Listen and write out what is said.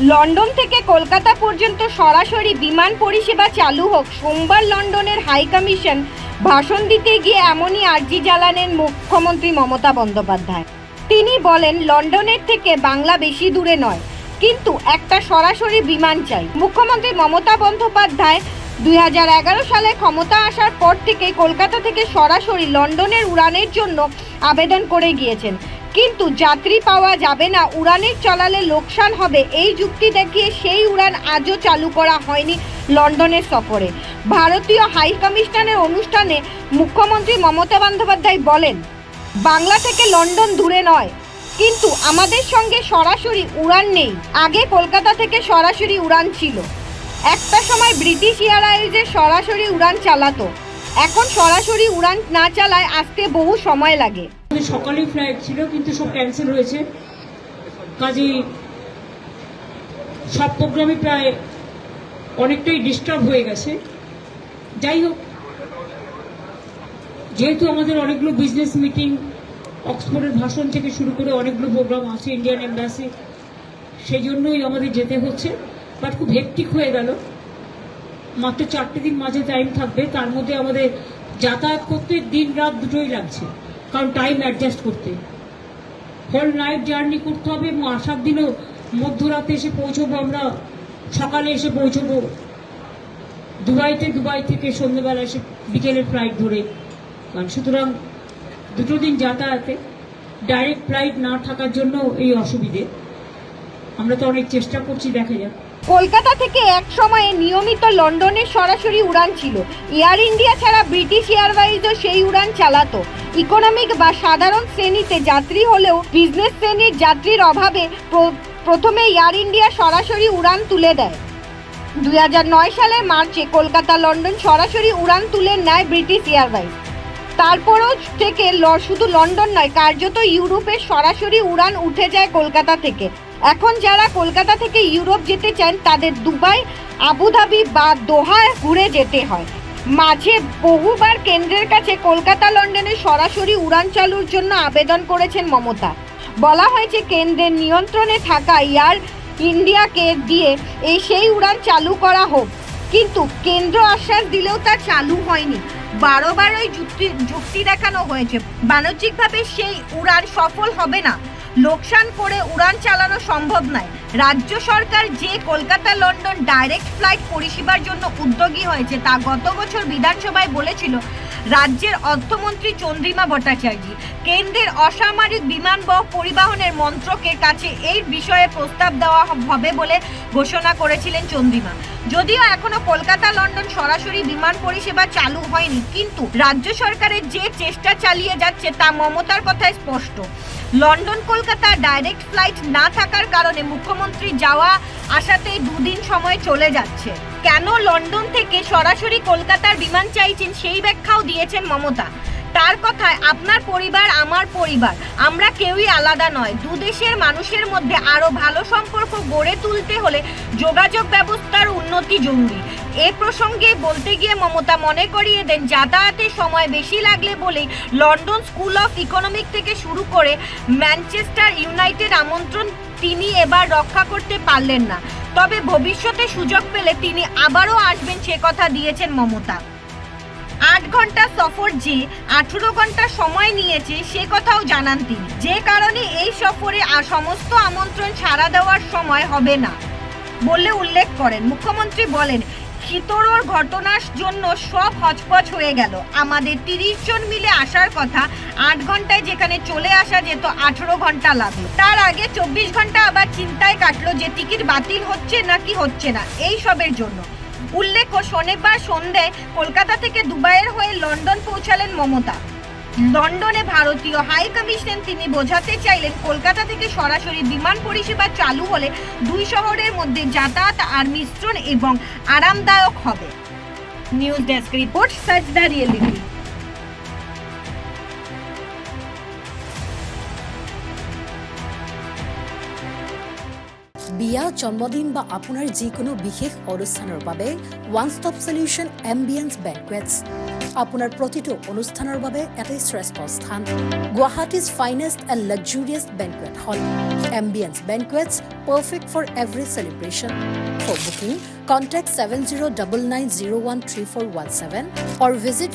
London থেকে কলকাতা পর্যন্ত সরাসরি বিমান পরিষেবা চালু হোক, সোমবার লন্ডনের হাই কমিশন ভাষণ দিতে গিয়ে এমনই আর্জি জ্বালানেন মুখ্যমন্ত্রী মমতা বন্দ্যোপাধ্যায়। তিনি বলেন, লন্ডনের থেকে বাংলা বেশি দূরে নয়, কিন্তু একটা সরাসরি বিমান চাই। মুখ্যমন্ত্রী মমতা বন্দ্যোপাধ্যায় দুই হাজার এগারো সালে ক্ষমতা আসার পর থেকে কলকাতা থেকে সরাসরি লন্ডনের উড়ানের জন্য আবেদন করে গিয়েছেন। কিন্তু যাত্রী পাওয়া যাবে না। উড়ানের চলালে লোকসান হবে। এই যুক্তি দেখিয়ে সেই উড়ান আজও চালু করা হয়নি লন্ডনের সফরে। ভারতীয় হাই কমিশনের অনুষ্ঠানে মুখ্যমন্ত্রী মমতা বন্দ্যোপাধ্যায় বলেন, বাংলা থেকে লন্ডন দূরে নয়। কিন্তু আমাদের সঙ্গে সরাসরি উড়ান নেই। আগে কলকাতা থেকে সরাসরি উড়ান ছিল। একটা সময় ব্রিটিশ এয়ারলাইন্সের সরাসরি উড়ান চালাতো। এখন সরাসরি উড়ান না চালায় আসতে বহু সময় লাগে। সকালেই ফ্লাইট ছিল, কিন্তু সব ক্যান্সেল হয়েছে। কাজেই সব প্রোগ্রামই প্রায় অনেকটাই ডিস্টার্ব হয়ে গেছে। যাই হোক, যেহেতু আমাদের অনেকগুলো বিজনেস মিটিং অক্সফোর্ডের ভাষণ থেকে শুরু করে অনেকগুলো প্রোগ্রাম আছে ইন্ডিয়ান এম্বাসি সেই জন্যই আমাদের যেতে হচ্ছে। বাট খুব হেকটিক হয়ে গেল। মাত্র চারটে দিন মাঝে টাইম থাকবে, তার মধ্যে আমাদের যাতায়াত করতে দিন রাত দুটোই লাগছে। কারণ টাইম অ্যাডজাস্ট করতে। হোল নাইট জার্নি করতে হবে এবং আসার দিনও মধ্যরাতে এসে পৌঁছবো আমরা, সকালে এসে পৌঁছবো। দুবাইতে দুবাই থেকে সন্ধ্যেবেলা এসে বিকেলের ফ্লাইট ধরে। কারণ সুতরাং দুটো দিন যাতায়াতে ডাইরেক্ট ফ্লাইট না থাকার জন্য এই অসুবিধে। আমরা তো অনেক চেষ্টা করছি, দেখা যাক। কলকাতা থেকে এক সময়ে নিয়মিত লন্ডনের সরাসরি উড়ান ছিল। এয়ার ইন্ডিয়া ছাড়া ব্রিটিশ এয়ারওয়েজও সেই উড়ান চালাতো। ইকোনমিক বা সাধারণ শ্রেণীতে যাত্রী হলেও বিজনেস শ্রেণির যাত্রীর অভাবে প্রথমে এয়ার ইন্ডিয়া সরাসরি উড়ান তুলে দেয়। দুই হাজার নয় সালের মার্চে কলকাতা, লন্ডন সরাসরি উড়ান তুলে নেয় ব্রিটিশ এয়ারওয়েজ। তারপরও থেকে শুধু লন্ডন নয়, কার্যত ইউরোপের সরাসরি উড়ান উঠে যায় কলকাতা থেকে। এখন যারা কলকাতা থেকে ইউরোপ যেতে চান, তাদের দুবাই, আবুধাবি বা দোহা ঘুরে যেতে হয়। মাঝে বহুবার কেন্দ্রের কাছে কলকাতা, লন্ডনে সরাসরি উড়ান চালুর জন্য আবেদন করেছেন মমতা। বলা হয়েছে, কেন্দ্রের নিয়ন্ত্রণে থাকা এয়ার ইন্ডিয়াকে দিয়ে এই সেই উড়ান চালু করা হোক। কিন্তু কেন্দ্র আশ্বাস দিলেও তা চালু হয়নি। বারবার ওই যুক্তি যুক্তি দেখানো হয়েছে। বাণিজ্যিকভাবে সেই উড়ান সফল হবে না। লোকসান করে উড়ান চালানো সম্ভব নয়। রাজ্য সরকার যে কলকাতা, লন্ডন ডাইরেক্ট ফ্লাইট পরিষেবার জন্য উদ্যোগী হয়েছে তা গত বছর বিধানসভায় বলেছিল রাজ্যের অর্থমন্ত্রী চন্দ্রিমা ভট্টাচার্য। কেন্দ্রের অসামরিক বিমান বহ- পরিবহনের মন্ত্রকের কাছে এই বিষয়ে প্রস্তাব দেওয়া হবে বলে ঘোষণা করেছিলেন চন্দ্রিমা। যদিও এখনও কলকাতা, লন্ডন সরাসরি বিমান পরিষেবা চালু হয়নি, কিন্তু রাজ্য সরকারের যে চেষ্টা চালিয়ে যাচ্ছে তা মমতার কথায় স্পষ্ট। লন্ডন, কলকাতা ডাইরেক্ট ফ্লাইট না থাকার কারণে মুখ্যমন্ত্রী যাওয়া আসাতে দুদিন সময় চলে যাচ্ছে। কেন লন্ডন থেকে সরাসরি কলকাতার বিমান চাইছেন সেই ব্যাখ্যাও দিয়েছেন মমতা। তার কথায়, আপনার পরিবার আমার পরিবার। আমরা কেউই আলাদা নয়। দু দেশের মানুষের মধ্যে আরও ভালো সম্পর্ক গড়ে তুলতে হলে যোগাযোগ ব্যবস্থার উন্নতি জরুরি। এ প্রসঙ্গে বলতে গিয়ে মমতা মনে করিয়ে দেন যাতায়াতের সময় বেশি লাগলে বলেই লন্ডন স্কুল অফ ইকোনমিক থেকে শুরু করে ম্যানচেস্টার ইউনাইটেড আমন্ত্রণ তিনি এবার রক্ষা করতে পারলেন না। তবে ভবিষ্যতে সুযোগ পেলে তিনি আবারও আসবেন সে কথা দিয়েছেন মমতা। ঘণ্টা সফর যে আঠেরো ঘণ্টা সময় নিয়েছে, সে কথাও জানান তিনি। যে কারণে এই সফরে আ- সমস্ত আমন্ত্রণ ছাড়া দেওয়ার সময় হবে না বলে উল্লেখ করেন। মুখ্যমন্ত্রী বলেন, খিতরোর ঘটনার জন্য সব হচপচ হয়ে গেল। আমাদের তিরিশ জন মিলে আসার কথা, আট ঘন্টায় যেখানে চলে আসা যেত, আঠেরো ঘণ্টা লাগল। তার আগে চব্বিশ ঘণ্টা আবার চিন্তায় কাটলো যে টিকিট বাতিল হচ্ছে নাকি হচ্ছে না, এই সবের জন্য। উল্লেখ্য শনিবার সন্ধ্যায় কলকাতা থেকে দুবাইয়ের হয়ে লন্ডন পৌঁছালেন মমতা। লন্ডনে ভারতীয় হাই কমিশন তিনি বোঝাতে চাইলেন, কলকাতা থেকে সরাসরি বিমান পরিষেবা চালু হলে দুই শহরের মধ্যে যাতায়াত আর মিশ্রণ এবং আরামদায়ক হবে। News desk report search the reality. বিয়া, জন্মদিন বা আপোনাৰ যিকোনো বিশেষ অনুষ্ঠানৰ বাবে one stop solution ambience banquets আপোনাৰ প্ৰতিটো অনুষ্ঠানৰ বাবে এটাই শ্ৰেষ্ঠ স্থান। Guwahati's finest and luxurious banquet hall ambience banquets perfect for every celebration for booking contact seven zero' double nine zero' one three four one seven or visit